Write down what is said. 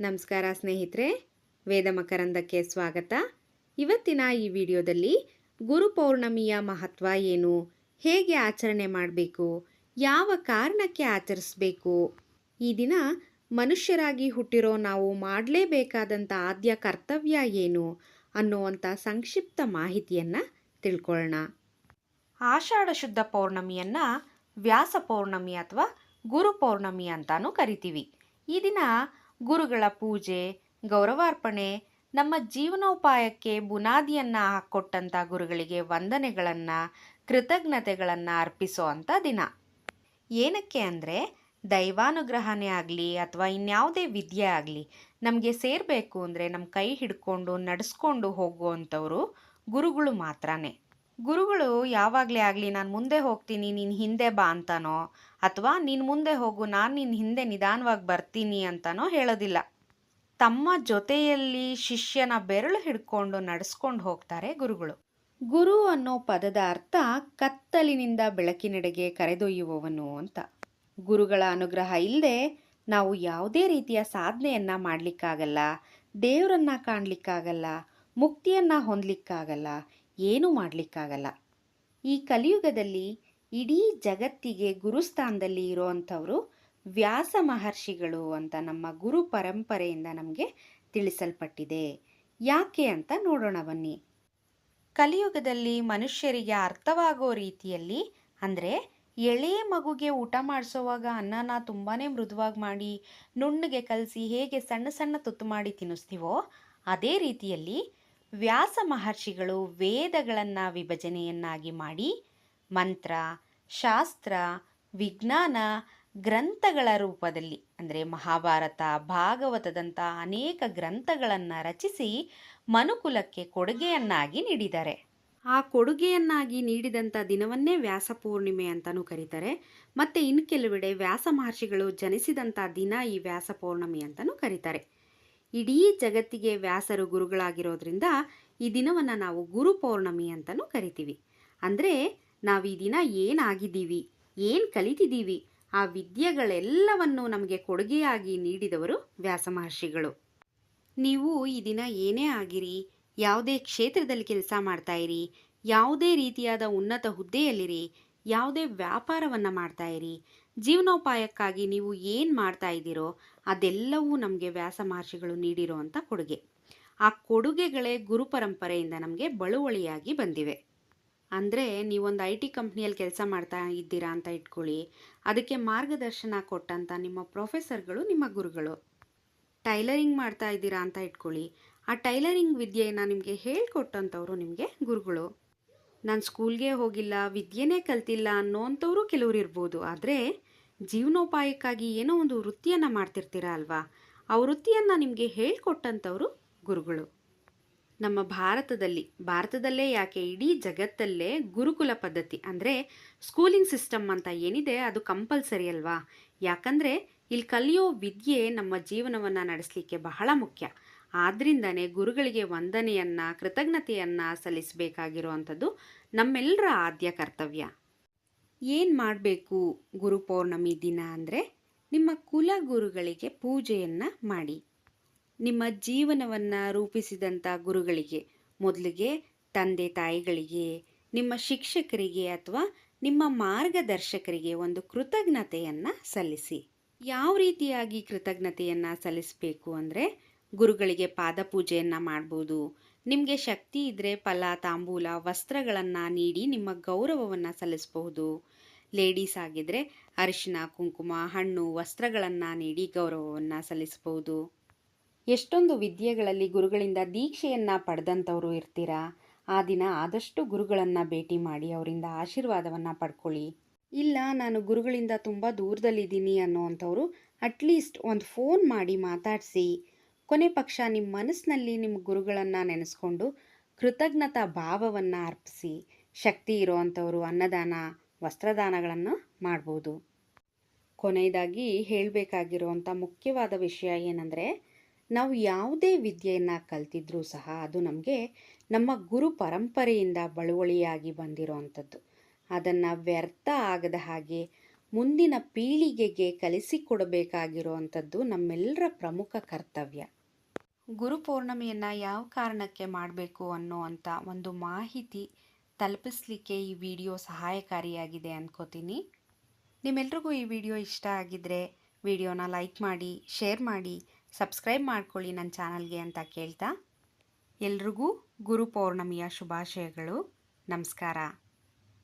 ನಮಸ್ಕಾರ ಸ್ನೇಹಿತರೆ, ವೇದ ಮಕರಂದಕ್ಕೆ ಸ್ವಾಗತ. ಇವತ್ತಿನ ಈ ವಿಡಿಯೋದಲ್ಲಿ ಗುರು ಪೌರ್ಣಮಿಯ ಮಹತ್ವ ಏನು, ಹೇಗೆ ಆಚರಣೆ ಮಾಡಬೇಕು, ಯಾವ ಕಾರಣಕ್ಕೆ ಆಚರಿಸಬೇಕು, ಈ ದಿನ ಮನುಷ್ಯರಾಗಿ ಹುಟ್ಟಿರೋ ನಾವು ಮಾಡಲೇಬೇಕಾದಂಥ ಆದ್ಯ ಕರ್ತವ್ಯ ಏನು ಅನ್ನುವಂಥ ಸಂಕ್ಷಿಪ್ತ ಮಾಹಿತಿಯನ್ನು ತಿಳ್ಕೊಳ್ಳೋಣ. ಆಷಾಢ ಶುದ್ಧ ಪೌರ್ಣಮಿಯನ್ನು ವ್ಯಾಸ ಪೌರ್ಣಮಿ ಅಥವಾ ಗುರು ಪೌರ್ಣಮಿ ಅಂತಾನೂ ಕರಿತೀವಿ. ಈ ದಿನ ಗುರುಗಳ ಪೂಜೆ, ಗೌರವಾರ್ಪಣೆ, ನಮ್ಮ ಜೀವನೋಪಾಯಕ್ಕೆ ಬುನಾದಿಯನ್ನು ಹಾಕ್ಕೊಟ್ಟಂಥ ಗುರುಗಳಿಗೆ ವಂದನೆಗಳನ್ನು, ಕೃತಜ್ಞತೆಗಳನ್ನು ಅರ್ಪಿಸೋ ಅಂಥ ದಿನ. ಏನಕ್ಕೆ ಅಂದರೆ, ದೈವಾನುಗ್ರಹನೇ ಆಗಲಿ ಅಥವಾ ಇನ್ಯಾವುದೇ ವಿದ್ಯೆ ಆಗಲಿ, ನಮಗೆ ಸೇರಬೇಕು ಅಂದರೆ ನಮ್ಮ ಕೈ ಹಿಡ್ಕೊಂಡು, ನಡೆಸ್ಕೊಂಡು ಹೋಗುವಂಥವ್ರು ಗುರುಗಳು ಮಾತ್ರನೇ. ಗುರುಗಳು ಯಾವಾಗಲೇ ಆಗಲಿ, ನಾನು ಮುಂದೆ ಹೋಗ್ತೀನಿ, ನೀನು ಹಿಂದೆ ಬಾ ಅಂತಾನೋ, ಅಥವಾ, ನೀನು ಮುಂದೆ ಹೋಗು, ನಾನು ನಿನ್ನ ಹಿಂದೆ ನಿಧಾನವಾಗಿ ಬರ್ತೀನಿ ಅಂತಾನೋ ಹೇಳೋದಿಲ್ಲ. ತಮ್ಮ ಜೊತೆಯಲ್ಲಿ ಶಿಷ್ಯನ ಬೆರಳು ಹಿಡ್ಕೊಂಡು ನಡೆಸ್ಕೊಂಡು ಹೋಗ್ತಾರೆ ಗುರುಗಳು. ಗುರು ಅನ್ನೋ ಪದದ ಅರ್ಥ ಕತ್ತಲಿನಿಂದ ಬೆಳಕಿನೆಡೆಗೆ ಕರೆದೊಯ್ಯುವವನು ಅಂತ. ಗುರುಗಳ ಅನುಗ್ರಹ ಇಲ್ಲದೆ ನಾವು ಯಾವುದೇ ರೀತಿಯ ಸಾಧನೆಯನ್ನು ಮಾಡಲಿಕ್ಕಾಗಲ್ಲ, ದೇವರನ್ನ ಕಾಣಲಿಕ್ಕಾಗಲ್ಲ, ಮುಕ್ತಿಯನ್ನು ಹೊಂದಲಿಕ್ಕಾಗಲ್ಲ ಏನೂ ಮಾಡಲಿಕ್ಕಾಗಲ್ಲ. ಈ ಕಲಿಯುಗದಲ್ಲಿ ಇಡೀ ಜಗತ್ತಿಗೆ ಗುರುಸ್ಥಾನದಲ್ಲಿ ಇರೋವಂಥವರು ವ್ಯಾಸ ಮಹರ್ಷಿಗಳು ಅಂತ ನಮ್ಮ ಗುರು ಪರಂಪರೆಯಿಂದ ನಮಗೆ ತಿಳಿಸಲ್ಪಟ್ಟಿದೆ. ಯಾಕೆ ಅಂತ ನೋಡೋಣ ಬನ್ನಿ. ಕಲಿಯುಗದಲ್ಲಿ ಮನುಷ್ಯರಿಗೆ ಅರ್ಥವಾಗೋ ರೀತಿಯಲ್ಲಿ ಅಂದರೆ ಎಳೆ ಮಗುಗೆ ಊಟ ಮಾಡಿಸೋವಾಗ ಅನ್ನನ ತುಂಬಾ ಮೃದುವಾಗಿ ಮಾಡಿ, ನುಣ್ಣಗೆ ಕಲಸಿ ಹೇಗೆ ಸಣ್ಣ ಸಣ್ಣ ತುತ್ತು ಮಾಡಿ ತಿನ್ನಿಸ್ತೀವೋ, ಅದೇ ರೀತಿಯಲ್ಲಿ ವ್ಯಾಸ ಮಹರ್ಷಿಗಳು ವೇದಗಳನ್ನು ವಿಭಜನೆಯನ್ನಾಗಿ ಮಾಡಿ ಮಂತ್ರ, ಶಾಸ್ತ್ರ, ವಿಜ್ಞಾನ ಗ್ರಂಥಗಳ ರೂಪದಲ್ಲಿ, ಅಂದರೆ ಮಹಾಭಾರತ ಭಾಗವತದಂಥ ಅನೇಕ ಗ್ರಂಥಗಳನ್ನು ರಚಿಸಿ ಮನುಕುಲಕ್ಕೆ ಕೊಡುಗೆಯನ್ನಾಗಿ ನೀಡಿದ್ದಾರೆ ಆ ಕೊಡುಗೆಯನ್ನಾಗಿ ನೀಡಿದಂಥ ದಿನವನ್ನೇ ವ್ಯಾಸ ಪೂರ್ಣಿಮೆ ಅಂತಲೂ ಕರೀತಾರೆ. ಮತ್ತು ಇನ್ನು ಕೆಲವೆಡೆ ವ್ಯಾಸ ಮಹರ್ಷಿಗಳು ಜನಿಸಿದಂಥ ದಿನ ಈ ವ್ಯಾಸ ಪೂರ್ಣಿಮೆ ಅಂತಲೂ ಕರೀತಾರೆ. ಇಡೀ ಜಗತ್ತಿಗೆ ವ್ಯಾಸರು ಗುರುಗಳಾಗಿರೋದ್ರಿಂದ ಈ ದಿನವನ್ನು ನಾವು ಗುರು ಪೌರ್ಣಮಿ ಅಂತಲೂ ಕರಿತೀವಿ. ಅಂದರೆ ನಾವು ಈ ದಿನ ಏನಾಗಿದ್ದೀವಿ, ಏನು ಕಲಿತಿದ್ದೀವಿ, ಆ ವಿದ್ಯೆಗಳೆಲ್ಲವನ್ನು ನಮಗೆ ಕೊಡುಗೆಯಾಗಿ ನೀಡಿದವರು ವ್ಯಾಸ ಮಹರ್ಷಿಗಳು. ನೀವು ಈ ದಿನ ಏನೇ ಆಗಿರಿ, ಯಾವುದೇ ಕ್ಷೇತ್ರದಲ್ಲಿ ಕೆಲಸ ಮಾಡ್ತಾ ಇರಿ, ಯಾವುದೇ ರೀತಿಯಾದ ಉನ್ನತ ಹುದ್ದೆಯಲ್ಲಿರಿ, ಯಾವುದೇ ವ್ಯಾಪಾರವನ್ನು ಮಾಡ್ತಾ ಇರಿ ಜೀವನೋಪಾಯಕ್ಕಾಗಿ ನೀವು ಏನು ಮಾಡ್ತಾ ಇದ್ದೀರೋ ಅದೆಲ್ಲವೂ ನಮಗೆ ವ್ಯಾಸ ಮಹರ್ಷಿಗಳು ನೀಡಿರೋವಂಥ ಕೊಡುಗೆ. ಆ ಕೊಡುಗೆಗಳೇ ಗುರು ಪರಂಪರೆಯಿಂದ ನಮಗೆ ಬಳುವಳಿಯಾಗಿ ಬಂದಿವೆ. ಅಂದರೆ ನೀವೊಂದು ಐ ಟಿ ಕಂಪ್ನಿಯಲ್ಲಿ ಕೆಲಸ ಮಾಡ್ತಾ ಇದ್ದೀರಾ ಅಂತ ಇಟ್ಕೊಳ್ಳಿ, ಅದಕ್ಕೆ ಮಾರ್ಗದರ್ಶನ ಕೊಟ್ಟಂಥ ನಿಮ್ಮ ಪ್ರೊಫೆಸರ್ಗಳು ನಿಮ್ಮ ಗುರುಗಳು. ಟೈಲರಿಂಗ್ ಮಾಡ್ತಾ ಇದ್ದೀರಾ ಅಂತ ಇಟ್ಕೊಳ್ಳಿ, ಆ ಟೈಲರಿಂಗ್ ವಿದ್ಯೆಯನ್ನು ನಿಮಗೆ ಹೇಳ್ಕೊಟ್ಟಂಥವ್ರು ನಿಮಗೆ ಗುರುಗಳು. ನಾನು ಸ್ಕೂಲ್ಗೆ ಹೋಗಿಲ್ಲ, ವಿದ್ಯೆನೇ ಕಲ್ತಿಲ್ಲ ಅನ್ನೋವಂಥವ್ರು ಕೆಲವರು ಇರ್ಬೋದು, ಆದರೆ ಜೀವನೋಪಾಯಕ್ಕಾಗಿ ಏನೋ ಒಂದು ವೃತ್ತಿಯನ್ನು ಮಾಡ್ತಿರ್ತೀರ ಅಲ್ವಾ? ಆ ವೃತ್ತಿಯನ್ನು ನಿಮಗೆ ಹೇಳ್ಕೊಟ್ಟಂಥವರು ಗುರುಗಳು. ನಮ್ಮ ಭಾರತದಲ್ಲಿ, ಭಾರತದಲ್ಲೇ ಯಾಕೆ ಇಡೀ ಜಗತ್ತಲ್ಲೇ ಗುರುಕುಲ ಪದ್ಧತಿ ಅಂದರೆ ಸ್ಕೂಲಿಂಗ್ ಸಿಸ್ಟಮ್ ಅಂತ ಏನಿದೆ ಅದು ಕಂಪಲ್ಸರಿ ಅಲ್ವಾ? ಯಾಕಂದರೆ ಇಲ್ಲಿ ಕಲಿಯೋ ವಿದ್ಯೆ ನಮ್ಮ ಜೀವನವನ್ನು ನಡೆಸಲಿಕ್ಕೆ ಬಹಳ ಮುಖ್ಯ. ಆದ್ದರಿಂದನೇ ಗುರುಗಳಿಗೆ ವಂದನೆಯನ್ನು, ಕೃತಜ್ಞತೆಯನ್ನು ಸಲ್ಲಿಸಬೇಕಾಗಿರುವಂಥದ್ದು ನಮ್ಮೆಲ್ಲರ ಆದ್ಯ ಕರ್ತವ್ಯ. ಏನು ಮಾಡಬೇಕು ಗುರು ಪೌರ್ಣಮಿ ದಿನ ಅಂದರೆ? ನಿಮ್ಮ ಕುಲ ಗುರುಗಳಿಗೆ ಪೂಜೆಯನ್ನು ಮಾಡಿ. ನಿಮ್ಮ ಜೀವನವನ್ನು ರೂಪಿಸಿದಂಥ ಗುರುಗಳಿಗೆ, ಮೊದಲಿಗೆ ತಂದೆ ತಾಯಿಗಳಿಗೆ, ನಿಮ್ಮ ಶಿಕ್ಷಕರಿಗೆ ಅಥವಾ ನಿಮ್ಮ ಮಾರ್ಗದರ್ಶಕರಿಗೆ ಒಂದು ಕೃತಜ್ಞತೆಯನ್ನು ಸಲ್ಲಿಸಿ. ಯಾವ ರೀತಿಯಾಗಿ ಕೃತಜ್ಞತೆಯನ್ನು ಸಲ್ಲಿಸಬೇಕು ಅಂದರೆ, ಗುರುಗಳಿಗೆ ಪಾದಪೂಜೆಯನ್ನು ಮಾಡ್ಬೋದು ನಿಮಗೆ ಶಕ್ತಿ ಇದ್ದರೆ ಫಲ, ತಾಂಬೂಲ, ವಸ್ತ್ರಗಳನ್ನು ನೀಡಿ ನಿಮ್ಮ ಗೌರವವನ್ನು ಸಲ್ಲಿಸಬಹುದು. ಲೇಡೀಸ್ ಆಗಿದ್ದರೆ ಅರಿಶಿನ, ಕುಂಕುಮ, ಹಣ್ಣು, ವಸ್ತ್ರಗಳನ್ನು ನೀಡಿ ಗೌರವವನ್ನು ಸಲ್ಲಿಸಬಹುದು. ಎಷ್ಟೊಂದು ವಿದ್ಯೆಗಳಲ್ಲಿ ಗುರುಗಳಿಂದ ದೀಕ್ಷೆಯನ್ನು ಪಡೆದಂಥವರು ಇರ್ತೀರಾ? ಆ ದಿನ ಆದಷ್ಟು ಗುರುಗಳನ್ನು ಭೇಟಿ ಮಾಡಿ ಅವರಿಂದ ಆಶೀರ್ವಾದವನ್ನು ಪಡ್ಕೊಳ್ಳಿ. ಇಲ್ಲ, ನಾನು ಗುರುಗಳಿಂದ ತುಂಬ ದೂರದಲ್ಲಿದ್ದೀನಿ ಅನ್ನೋವಂಥವ್ರು ಅಟ್ಲೀಸ್ಟ್ ಒಂದು ಫೋನ್ ಮಾಡಿ ಮಾತಾಡಿಸಿ. ಕೊನೆ ಪಕ್ಷ ನಿಮ್ಮ ಮನಸ್ಸಿನಲ್ಲಿ ನಿಮ್ಮ ಗುರುಗಳನ್ನು ನೆನೆಸ್ಕೊಂಡು ಕೃತಜ್ಞತಾ ಭಾವವನ್ನು ಅರ್ಪಿಸಿ ಶಕ್ತಿ ಇರೋವಂಥವರು ಅನ್ನದಾನ, ವಸ್ತ್ರದಾನಗಳನ್ನು ಮಾಡ್ಬೋದು. ಕೊನೆಯದಾಗಿ ಹೇಳಬೇಕಾಗಿರುವಂಥ ಮುಖ್ಯವಾದ ವಿಷಯ ಏನಂದರೆ, ನಾವು ಯಾವುದೇ ವಿದ್ಯೆಯನ್ನು ಕಲ್ತಿದ್ರೂ ಸಹ ಅದು ನಮಗೆ ನಮ್ಮ ಗುರು ಪರಂಪರೆಯಿಂದ ಬಳುವಳಿಯಾಗಿ ಬಂದಿರೋವಂಥದ್ದು ಅದನ್ನು ವ್ಯರ್ಥ ಆಗದ ಹಾಗೆ ಮುಂದಿನ ಪೀಳಿಗೆಗೆ ಕಲಿಸಿಕೊಡಬೇಕಾಗಿರುವಂಥದ್ದು ನಮ್ಮೆಲ್ಲರ ಪ್ರಮುಖ ಕರ್ತವ್ಯ. ಗುರು ಪೌರ್ಣಮಿಯನ್ನು ಯಾವ ಕಾರಣಕ್ಕೆ ಮಾಡಬೇಕು ಅನ್ನೋ ಅಂಥ ಒಂದು ಮಾಹಿತಿ ತಲುಪಿಸ್ಲಿಕ್ಕೆ ಈ ವಿಡಿಯೋ ಸಹಾಯಕಾರಿಯಾಗಿದೆ ಅನ್ಕೋತೀನಿ. ನಿಮ್ಮೆಲ್ರಿಗೂ ಈ ವಿಡಿಯೋ ಇಷ್ಟ ಆಗಿದ್ದರೆ ವಿಡಿಯೋನ ಲೈಕ್ ಮಾಡಿ, ಶೇರ್ ಮಾಡಿ, ಸಬ್ಸ್ಕ್ರೈಬ್ ಮಾಡ್ಕೊಳ್ಳಿ ನನ್ನ ಚಾನಲ್ಗೆ ಅಂತ ಕೇಳ್ತಾ. ಎಲ್ರಿಗೂ ಗುರು ಪೌರ್ಣಮಿಯ ಶುಭಾಶಯಗಳು. ನಮಸ್ಕಾರ.